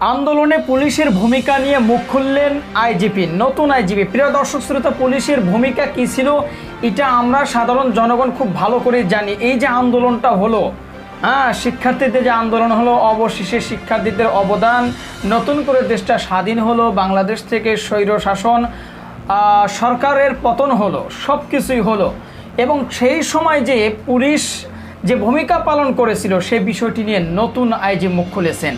আন্দোলনে পুলিশের ভূমিকা নিয়ে মুখ খুললেন আইজিপি। নতুন আইজিপি। প্রিয় দর্শক, শ্রোতা, পুলিশের ভূমিকা কী ছিল, এটা আমরা সাধারণ জনগণ খুব ভালো করে জানি। এই যে আন্দোলনটা হলো হ্যাঁ শিক্ষার্থীদের যে আন্দোলন হলো, অবশেষে শিক্ষার্থীদের অবদান, নতুন করে দেশটা স্বাধীন হলো, বাংলাদেশ থেকে স্বৈর শাসন সরকারের পতন হলো সব কিছুই হলো। এবং সেই সময় যে পুলিশ যে ভূমিকা পালন করেছিল সেই বিষয়টি নিয়ে নতুন আইজি মুখ খুলেছেন।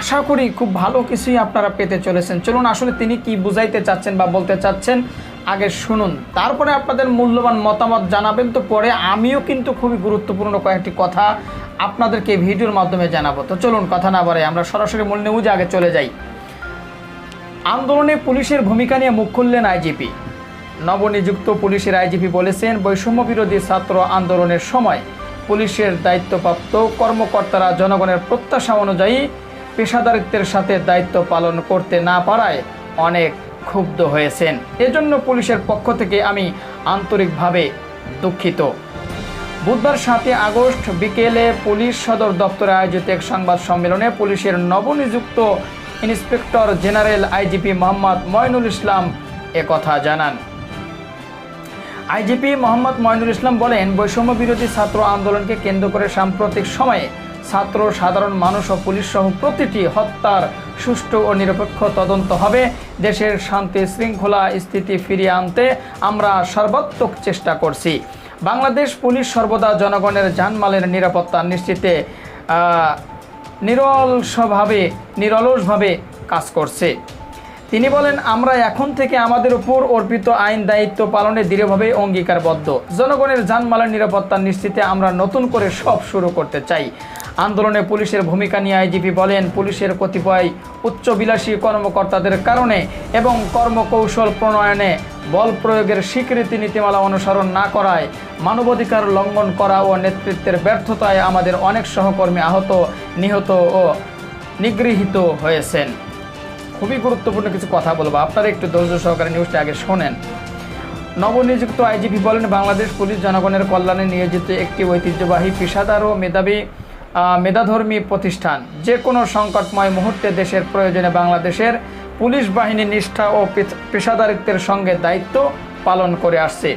আশা করি খুব ভালো কিছুই আপনারা পেতে চলেছেন। চলুন আসলে তিনি কি বুঝাইতে চাচ্ছেন বা বলতে চাচ্ছেন, আগে শুনুন। তারপরে আপনাদের মূল্যবান মতামত জানাবেন। তো পরে আমিও কিন্তু খুবই গুরুত্বপূর্ণ কয়েকটি কথা আপনাদেরকে ভিডিওর মাধ্যমে জানাব। তো চলুন, কথা না বাড়াই, আমরা সরাসরি মূল নিউজে আগে চলে যাই। আন্দোলনে পুলিশের ভূমিকা নিয়ে মুখ খুললেন আইজিপি। নবনিযুক্ত পুলিশের আইজিপি বলেছেন, বৈষম্য বিরোধী ছাত্র আন্দোলনের সময় পুলিশের দায়িত্বপ্রাপ্ত কর্মকর্তারা জনগণের প্রত্যাশা অনুযায়ী পেশাদারিত্বের সাথে দায়িত্ব পালন করতে না পারায় অনেক ক্ষুব্ধ হয়েছেন। এজন্য পুলিশের পক্ষ থেকে আমি আন্তরিকভাবে দুঃখিত। বুধবার সাতই আগস্ট বিকেলে পুলিশ সদর দপ্তরে আয়োজিত এক সংবাদ সম্মেলনে পুলিশের নবনিযুক্ত inspector general IGP Mohammad Moinul Islam একথা জানান। আইজিপি মোহাম্মদ ময়নুল ইসলাম বলেন বৈষম্য বিরোধী ছাত্র আন্দোলনকে কেন্দ্র করে সাম্প্রতিক সময়ে ছাত্র, সাধারণ মানুষ ও পুলিশ সহ প্রতিটি হত্যার সুষ্ঠু ও নিরপেক্ষ তদন্ত হবে। দেশের শান্তি শৃঙ্খলা স্থিতি ফিরিয়ে আনতে আমরা সর্বাত্মক চেষ্টা করছি। বাংলাদেশ পুলিশ সর্বদা জনগণের জানমালের নিরাপত্তা নিশ্চিতে নিরলসভাবে নিরলসভাবে কাজ করছে। তিনি বলেন, আমরা এখন থেকে আমাদের উপর অর্পিত আইন দায়িত্ব পালনে দৃঢ়ভাবে অঙ্গীকারবদ্ধ। জনগণের যানমালের নিরাপত্তা নিশ্চিতে আমরা নতুন করে সব শুরু করতে চাই। আন্দোলনে পুলিশের ভূমিকা নিয়ে আইজিপি বলেন, পুলিশের কতিপয় উচ্চবিলাসী কর্মকর্তাদের কারণে এবং কর্মকৌশল প্রণয়নে বল প্রয়োগের স্বীকৃতি নীতিমালা অনুসরণ না করায় মানবাধিকার লঙ্ঘন করা ও নেতৃত্বের ব্যর্থতায় আমাদের অনেক সহকর্মী আহত, নিহত ও নিগৃহীত হয়েছেন। খুবই গুরুত্বপূর্ণ কিছু কথা বলব। আপনারা একটু ধৈর্য সহকারে নিউজটা আগে শোনেন। নবনিযুক্ত আইজিপি বলেন, বাংলাদেশ পুলিশ জনগণের কল্যাণে নিয়োজিত একটি ঐতিহ্যবাহী পেশাদার ও মেধাবী মেধাধর্মী প্রতিষ্ঠান। যে কোনো সংকটময় মুহূর্তে দেশের প্রয়োজনে বাংলাদেশের পুলিশ বাহিনী নিষ্ঠা ও পেশাদারিত্বের সঙ্গে দায়িত্ব পালন করে আসছে।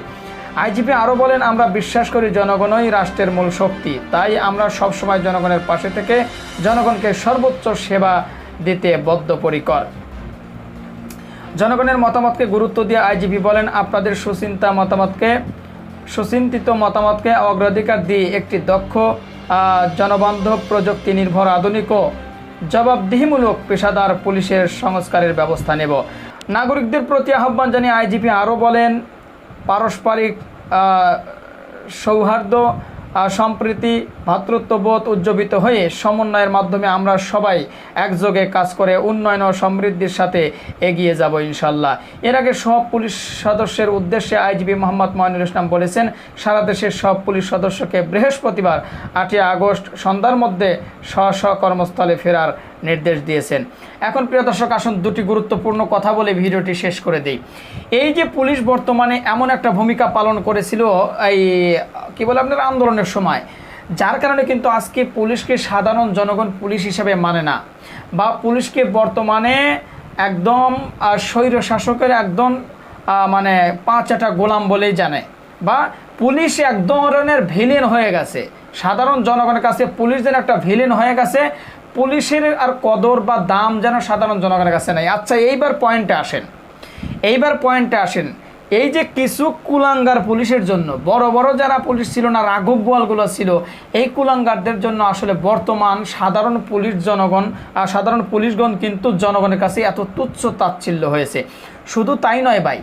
আইজিপি আরও বলেন, আমরা বিশ্বাস করি জনগণই রাষ্ট্রের মূল শক্তি। তাই আমরা সবসময় জনগণের পাশে থেকে জনগণকে সর্বোচ্চ সেবা দিতে বদ্ধপরিকর। জনগণের মতামতকে গুরুত্ব দিয়ে আইজিপি বলেন, আপনাদের সুচিন্তা মতামতকে, সুচিন্তিত মতামতকে অগ্রাধিকার দিয়ে একটি দক্ষ জনবান্ধব প্রযুক্তি নির্ভর আধুনিক ও জবাবদিহিমূলক পেশাদার পুলিশের সংস্কারের ব্যবস্থা নেব। নাগরিকদের প্রতি আহ্বান জানিয়ে আইজিপি আরও বলেন, পারস্পরিক সৌহার্দ্য সম্প্রীতি ভ্রাতৃত্ববোধ উজ্জীবিত হয়ে সমন্বয়ের মাধ্যমে আমরা সবাই একযোগে কাজ করে উন্নয়ন ও সমৃদ্ধির সাথে এগিয়ে যাব ইনশাল্লাহ। এর আগে সব পুলিশ সদস্যের উদ্দেশ্যে আইজিপি মোহাম্মদ ময়নুল ইসলাম বলেছেন, সারা দেশের সব পুলিশ সদস্যকে বৃহস্পতিবার, আটই আগস্ট সন্ধ্যার মধ্যে স্ব স্ব কর্মস্থলে ফেরার নির্দেশ দিয়েছেন। এখন প্রিয় দর্শক, আসুন দুটি গুরুত্বপূর্ণ কথা বলে ভিডিওটি শেষ করে দিই। এই যে পুলিশ বর্তমানে এমন একটা ভূমিকা পালন করেছিল, এই কি বলে আপনার আন্দোলনের সময়। যার কারণে কিন্তু আজকে পুলিশকে সাধারণ জনগণ পুলিশ হিসেবে মানে না। বা পুলিশকে বর্তমানে একদম স্বৈর শাসকের একদম মানে পাঁচ একটা গোলাম বলেই জানে। বা পুলিশ এক ধরনের ভিলেন হয়ে গেছে। সাধারণ জনগণের কাছে পুলিশ যেন একটা ভিলেন হয়ে গেছে, পুলিশের আর কদর বা দাম যেন সাধারণ জনগণের কাছে নাই। আচ্ছা এইবার পয়েন্টে আসেন। এইবার পয়েন্টে আসেন। এই যে কিছু কুলাঙ্গার পুলিশের জন্য, বড় বড় যারা পুলিশ ছিল না, রাঘব বোয়ালগুলো ছিল, এই কুলাঙ্গারদের জন্য আসলে বর্তমান সাধারণ পুলিশ জনগণ সাধারণ পুলিশগণ কিন্তু জনগণের কাছে এত তুচ্ছ তাচ্ছিল্য হয়েছে। শুধু তাই নয় ভাই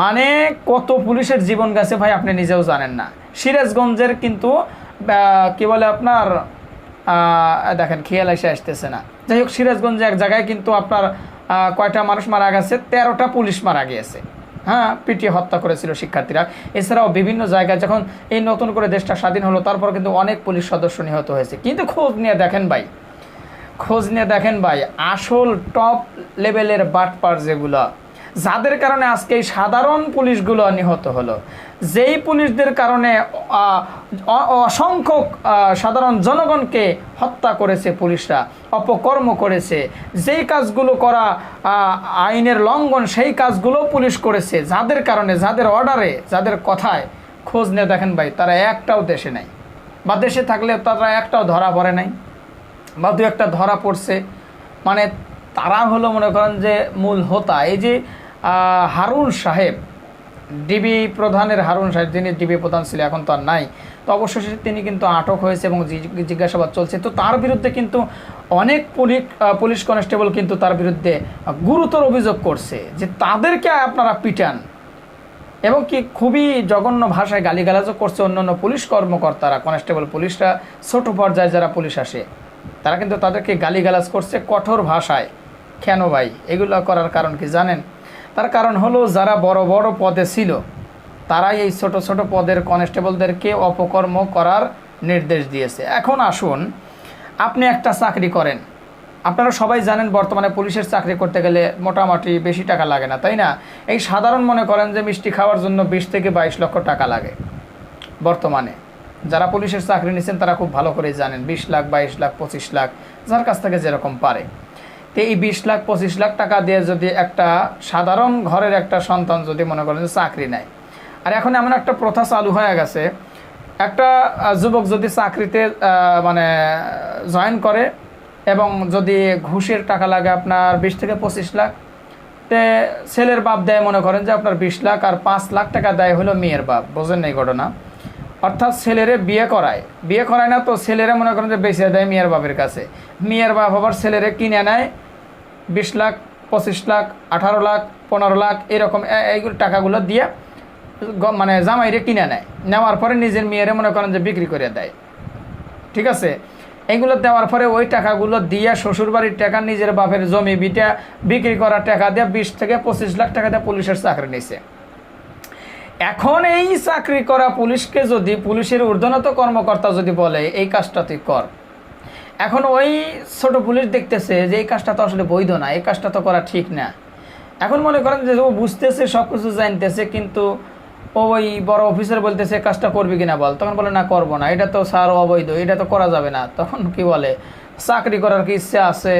মানে কত পুলিশের জীবন গেছে ভাই আপনি নিজেও জানেন না। সিরাজগঞ্জের কিন্তু কি বলে আপনার দেখেন খেয়াল এসে আসতেছে না। যাই হোক, সিরাজগঞ্জে এক জায়গায় কিন্তু আপনার কয়টা মানুষ মারা গেছে? তেরোটা পুলিশ মারা গিয়েছে। হ্যাঁ পিটিয়ে হত্যা করেছিল শিক্ষার্থীরা। এছাড়াও বিভিন্ন জায়গায় যখন এই নতুন করে দেশটা স্বাধীন হলো তারপর কিন্তু অনেক পুলিশ সদস্য নিহত হয়েছে। কিন্তু খোঁজ নিয়ে দেখেন ভাই, খোঁজ নিয়ে দেখেন ভাই, আসল টপ লেভেলের বাটপার যেগুলো যাদের কারণে আজকে এই সাধারণ পুলিশগুলো নিহত হলো, যেই পুলিশদের কারণে অসংখ্য সাধারণ জনগণকে হত্যা করেছে পুলিশরা, অপকর্ম করেছে, যেই কাজগুলো করা আইনের লঙ্ঘন, সেই কাজগুলো পুলিশ করেছে, যাদের কারণে, যাদের অর্ডারে, যাদের কথায় খোঁজ নিয়ে দেখেন ভাই, তারা একটাও দেশে নাই। বা দেশে থাকলে তারা একটাও ধরা পড়ে নাই, বা দু একটা ধরা পড়ছে। মানে তারা হলো মনে করেন যে মূল হোতা। এই যে হারুন সাহেব, ডিবি প্রধানের হারুন সাহেব, যিনি ডিবি প্রধান ছিল, এখন তো আর নাই। তো অবশেষে তিনি কিন্তু আটক হয়েছে এবং জিজ্ঞাসাবাদ চলছে। তো তার বিরুদ্ধে কিন্তু অনেক পুলিশ পুলিশ কনস্টেবল কিন্তু তার বিরুদ্ধে গুরুতর অভিযোগ করছে যে তাদেরকে আপনারা পিটান এবং কি খুবই জঘন্য ভাষায় গালিগালাজও করছে অন্যান্য পুলিশ কর্মকর্তারা, কনস্টেবল পুলিশরা, ছোট পর্যায়ে যারা পুলিশ আসে, তারা কিন্তু তাদেরকে গালিগালাজ করছে কঠোর ভাষায়। কেন ভাই? এগুলো করার কারণ কি জানেন? তার কারণ হলো যারা বড় বড় পদে ছিল, তারাই এই ছোট ছোট পদের কনস্টেবলদেরকে অপকর্ম করার নির্দেশ দিয়েছে। এখন আসুন, আপনি একটা চাকরি করেন। আপনারা সবাই জানেন বর্তমানে পুলিশের চাকরি করতে গেলে মোটামুটি বেশি টাকা লাগে না, তাই না? এই সাধারণ মনে করেন যে মিষ্টি খাওয়ার জন্য বিশ থেকে বাইশ লক্ষ টাকা লাগে বর্তমানে। যারা পুলিশের চাকরি নিচ্ছেন তারা খুব ভালো করে জানেন, বিশ লাখ, বাইশ লাখ, পঁচিশ লাখ, যার কাছ থেকে যেরকম পারে। তো এই বিশ লাখ, পঁচিশ লাখ টাকা দিয়ে যদি একটা সাধারণ ঘরের একটা সন্তান যদি মনে করেন যে চাকরি নেয়। আর এখন এমন একটা প্রথা চালু হয়ে গেছে, একটা যুবক যদি চাকরিতে মানে জয়েন করে এবং যদি ঘুষের টাকা লাগে আপনার বিশ থেকে পঁচিশ লাখ, তে ছেলের বাপ দেয় মনে করেন যে আপনার বিশ লাখ আর পাঁচ লাখ টাকা দেয় হলো মেয়ের বাপ, বোঝেন এই ঘটনা? অর্থাৎ ছেলেরে বিয়ে করায়। বিয়ে করায় না তো ছেলেরা মনে করেন যে বেঁচে দেয় মেয়ের বাপের কাছে। মেয়ের বাপ আবার ছেলেরে কিনে নেয় বিশ লাখ, পঁচিশ লাখ, আঠারো লাখ, পনেরো লাখ, এরকম এইগুলো টাকাগুলো দিয়ে মানে জামাইরে কিনে নেয়। নেওয়ার পরে নিজের মেয়েরে মনে করেন যে বিক্রি করে দেয়। ঠিক আছে? এগুলো দেওয়ার পরে ওই টাকাগুলো দিয়ে শ্বশুরবাড়ির টাকা, নিজের বাপের জমি বিটা বিক্রি করার টাকা দিয়ে বিশ থেকে পঁচিশ লাখ টাকা দিয়ে পুলিশের চাকরি নিছে। এখন এই চাকরি করা পুলিশকে যদি পুলিশের ঊর্ধ্বনত কর্মকর্তা যদি বলে, এই কাজটা তুই কর। এখন ওই ছোট পুলিশ দেখতেছে যে এই কাজটা তো আসলে বৈধ না, এই কাজটা তো করা ঠিক না। এখন মনে করেন যে ও বুঝতেছে সব কিছু জানতেছে, কিন্তু ও ওই বড় অফিসার বলতেছে কাজটা করবি কিনা বল? তখন বলে, না, করব না, এটা তো স্যার অবৈধ, এটা তো করা যাবে না। তখন কি বলে, চাকরি করার কি ইচ্ছা আছে?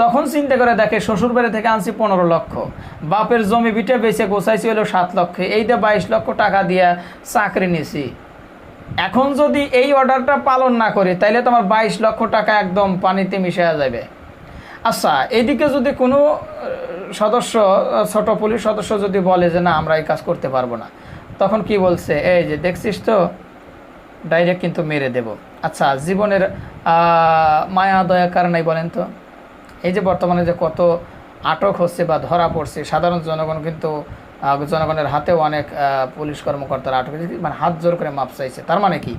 তখন চিন্তা করে দেখে শ্বশুর বাড়ি থেকে আনছি পনেরো লক্ষ। বাপের জমি বিটে বেচে গোছাইছি হলো সাত লক্ষ। এইটা বাইশ লক্ষ টাকা দিয়া চাকরি নিছি। এখন যদি এই অর্ডারটা পালন না করি, তাইলে তোমার বাইশ লক্ষ টাকা একদম পানিতে মিশে যাবে আচ্ছা এইদিকে যদি কোনো সদস্য, ছোট পুলিশ সদস্য যদি বলে যে না, আমরা এই কাজ করতে পারব না, তখন কি বলছে? এই যে দেখছিস তো, ডাইরেক্ট কিন্তু মেরে দেব। আচ্ছা জীবনের মায়া, দয়া কার নাই বলেন তো? এই যে বর্তমানে যে কত আটক হচ্ছে বা ধরা পড়ছে, সাধারণ জনগণ কিন্তু জনগণের হাতেও অনেক পুলিশ কর্মকর্তারা আটক হয়েছে। মানে হাত জোর করে মাপ চাইছে। তার মানে কি?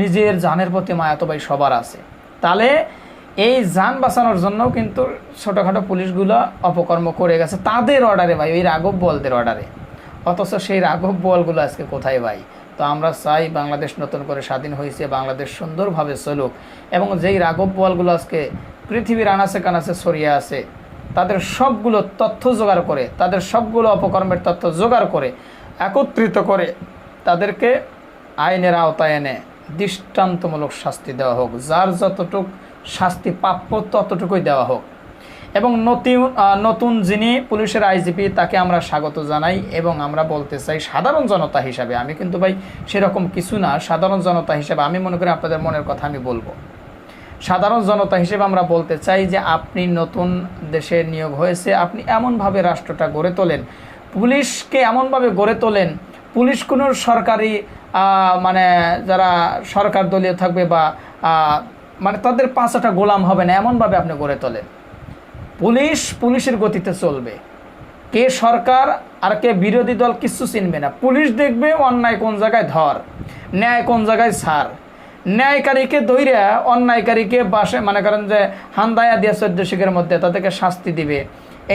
নিজের জানের প্রতি মায়া তো ভাই সবার আছে। তাহলে এই যান বাঁচানোর জন্য কিন্তু ছোটোখাটো পুলিশগুলো অপকর্ম করে গেছে। তাদের অর্ডারে ভাই, ওই রাঘব বলদের অর্ডারে অথচ সেই রাঘব বলগুলো আজকে কোথায় ভাই? তো আমরা চাই বাংলাদেশ নতুন করে স্বাধীন হয়েছে, বাংলাদেশ সুন্দরভাবে চলুক। এবং যেই রাঘব বলগুলো আজকে পৃথিবীর আনাচে কানাচে ছড়িয়ে আছে তাদের সবগুলো তথ্য জোগাড় করে, তাদের সবগুলো অপকর্মের তথ্য জোগাড় করে, একত্রিত করে তাদেরকে আইনের আওতায় এনে দৃষ্টান্তমূলক শাস্তি দেওয়া হোক। যার যতটুক শাস্তি প্রাপ্য ততটুকুই দেওয়া হোক। এবং নতুন নতুন যিনি পুলিশের আইজিপি, তাকে আমরা স্বাগত জানাই এবং আমরা বলতে চাই সাধারণ জনতা হিসাবে। আমি কিন্তু ভাই সেরকম কিছু না। সাধারণ জনতা হিসাবে আমি মনে করি আপনাদের মনের কথা আমি বলব। সাধারণ জনতা হিসেবে আমরা বলতে চাই যে আপনি নতুন দেশে নিয়োগ হয়েছে, আপনি এমনভাবে রাষ্ট্রটা গড়ে তোলেন। পুলিশকে এমনভাবে গড়ে তোলেন, পুলিশ কোনো সরকারি মানে যারা সরকার দলীয় থাকবে বা মানে তাদের পাঁচটা গোলাম হবে না, এমনভাবে আপনি গড়ে তোলেন। পুলিশ পুলিশের গতিতে চলবে। কে সরকার আর কে বিরোধী দল কিচ্ছু চিনবে না। পুলিশ দেখবে অন্যায় কোন জায়গায় ধর, ন্যায় কোন জায়গায় ছাড়। ন্যায়কারীকে দৈরা অন্যায়কারীকে বাসে, মনে করেন যে হান্দায়া দিয়ে চোদ্দ শিখের মধ্যে তাদেরকে শাস্তি দিবে।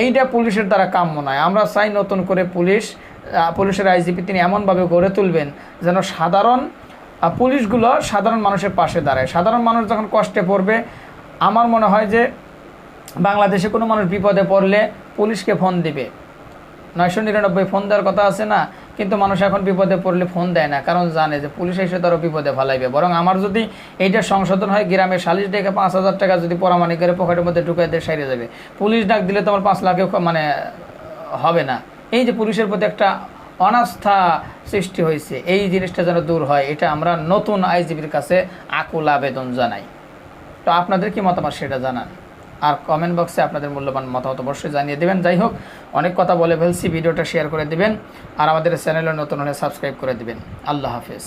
এইটা পুলিশের দ্বারা কাম্য নয়। আমরা চাই নতুন করে পুলিশ পুলিশের আইজিপি তিনি এমনভাবে গড়ে তুলবেন যেন সাধারণ পুলিশগুলো সাধারণ মানুষের পাশে দাঁড়ায়। সাধারণ মানুষ যখন কষ্টে পড়বে, আমার মনে হয় যে বাংলাদেশে কোনো মানুষ বিপদে পড়লে পুলিশকে ফোন দিবে। নয়শো নিরানব্বই ফোন দেওয়ার কথা আছে না? কিন্তু মানুষ এখন বিপদে পড়লে ফোন দেয় না, কারণ জানে যে পুলিশ এসে তারও বিপদে ফালাইবে। বরং আমার যদি এইটা সংশোধন হয় গ্রামে সালিশ ডেকে পাঁচ হাজার টাকা যদি পরামানি করে পকেটের মধ্যে ঢুকে দিয়ে সাইডে যাবে। পুলিশ ডাক দিলে তো আমার পাঁচ লাখে মানে হবে না। এই যে পুলিশের প্রতি একটা অনাস্থা সৃষ্টি হয়েছে, এই জিনিসটা যেন দূর হয়, এটা আমরা নতুন আইজিবির কাছে আকুল আবেদন জানাই। তো আপনাদের কি মতামত সেটা জানান? আর কমেন্ট বক্সে আপনাদের মূল্যবান মতামত অবশ্যই জানিয়ে দেবেন। যাই হোক, অনেক কথা বলে ফেলছি, ভিডিওটা শেয়ার করে দেবেন, আর আমাদের চ্যানেলে নতুন হলে সাবস্ক্রাইব করে দেবেন। আল্লাহ হাফেজ।